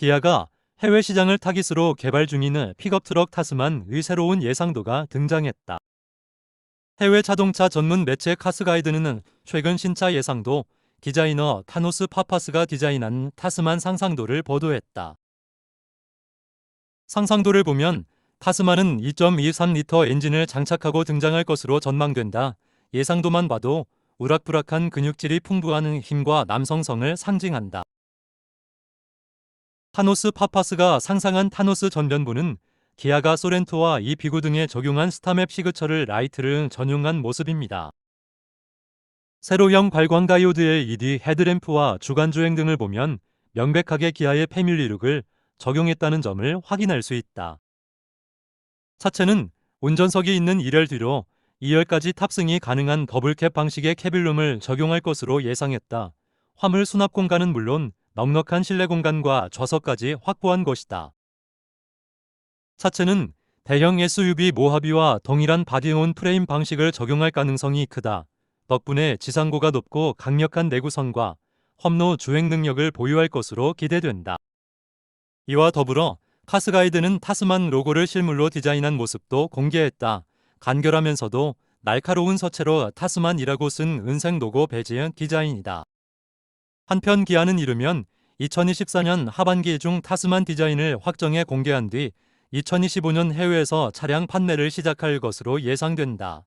기아가 해외 시장을 타깃으로 개발 중인 픽업 트럭 타스만 의 새로운 예상도가 등장했다. 해외 자동차 전문 매체 카스가이드는 최근 신차 예상도 디자이너 타노스 파파스가 디자인한 타스만 상상도를 보도했다. 상상도를 보면 타스만은 2.23리터 엔진을 장착하고 등장할 것으로 전망된다. 예상도만 봐도 우락부락한 근육질이 풍부한 힘과 남성성을 상징한다. 타노스 파파스가 상상한 타노스 전변부는 기아가 소렌토와 이 비구 등에 적용한 스타맵 시그처를 라이트를 전용한 모습입니다. 세로형 발광 다이오드의 ED 헤드램프와 주간 주행 등을 보면 명백하게 기아의 패밀리룩을 적용했다는 점을 확인할 수 있다. 차체는 운전석이 있는 1열 뒤로 2열까지 탑승이 가능한 더블캡 방식의 캐빌룸을 적용할 것으로 예상했다. 화물 수납 공간은 물론 넉넉한 실내 공간과 좌석까지 확보한 것이다. 차체는 대형 SUV 모하비와 동일한 바디온 프레임 방식을 적용할 가능성이 크다. 덕분에 지상고가 높고 강력한 내구성과 험로 주행 능력을 보유할 것으로 기대된다. 이와 더불어 카스가이드는 타스만 로고를 실물로 디자인한 모습도 공개했다. 간결하면서도 날카로운 서체로 타스만이라고 쓴 은색 로고 배지의 디자인이다. 한편 기아는 이르면 2024년 하반기 중 타스만 디자인을 확정해 공개한 뒤 2025년 해외에서 차량 판매를 시작할 것으로 예상된다.